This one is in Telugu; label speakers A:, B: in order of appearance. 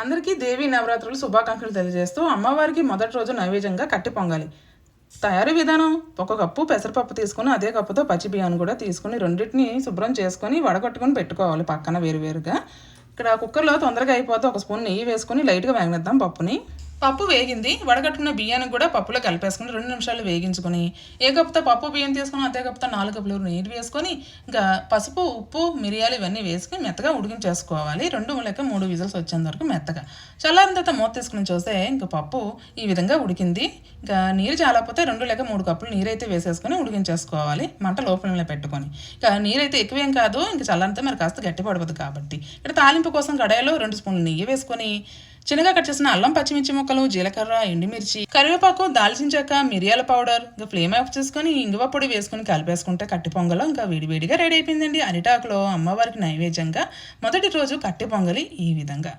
A: అందరికీ దేవి నవరాత్రులు శుభాకాంక్షలు తెలియజేస్తూ అమ్మవారికి మొదటి రోజు నైవేద్యంగా కట్టి పొంగాలి. తయారీ విధానం ఒక కప్పు పెసరపప్పు తీసుకుని అదే కప్పుతో పచ్చి బియ్యాన్ని కూడా తీసుకుని రెండింటిని శుభ్రం చేసుకొని వడగట్టుకొని పెట్టుకోవాలి పక్కన వేరువేరుగా. ఇక్కడ కుక్కర్లో తొందరగా అయిపోతే ఒక స్పూన్ నెయ్యి వేసుకొని లైట్గా వేగనిద్దాం పప్పుని. పప్పు వేగింది వడగట్టుకున్న బియ్యానికి కూడా పప్పులో కలిపేసుకుని రెండు నిమిషాలు వేగించుకొని ఏ కప్పుతో పప్పు బియ్యం తీసుకుని అదే కప్పుతో నాలుగు కప్పులు నీరు వేసుకొని ఇంకా పసుపు ఉప్పు మిరియాలు ఇవన్నీ వేసుకుని మెత్తగా ఉడికించేసుకోవాలి. రెండు లేక మూడు విజిల్స్ వచ్చేంత వరకు మెత్తగా. చల్లారిన తర్వాత మూత తీసుకుని చూస్తే ఇంకా పప్పు ఈ విధంగా ఉడికింది. ఇంకా నీరు చాలకపోతే రెండు లేక మూడు కప్పులు నీరైతే వేసేసుకొని ఉడికించేసుకోవాలి. మంట లోపలనే పెట్టుకొని. ఇంకా నీరైతే ఎక్కువేం కాదు. ఇంకా చల్లారితే మరి కాస్త గట్టి పడవద్దు కాబట్టి. ఇక్కడ తాలింపు కోసం కడాయిలో రెండు స్పూన్లు నెయ్యి వేసుకొని చిన్నగా కట్ చేసిన అల్లం పచ్చిమిర్చి ముక్కలు జీలకర్ర ఎండుమిర్చి కరివేపాకు దాల్చిన చెక్క మిరియాల పౌడర్ ఇంకా ఫ్లేమ్ ఆఫ్ చేసుకొని ఇంగువ పొడి వేసుకొని కలిపేసుకుంటే కట్టి పొంగలు ఇంకా వేడివేడిగా రెడీ అయిపోయిందండి. అరిటాకులో అమ్మవారికి నైవేద్యంగా మొదటి రోజు కట్టి పొంగలి ఈ విధంగా.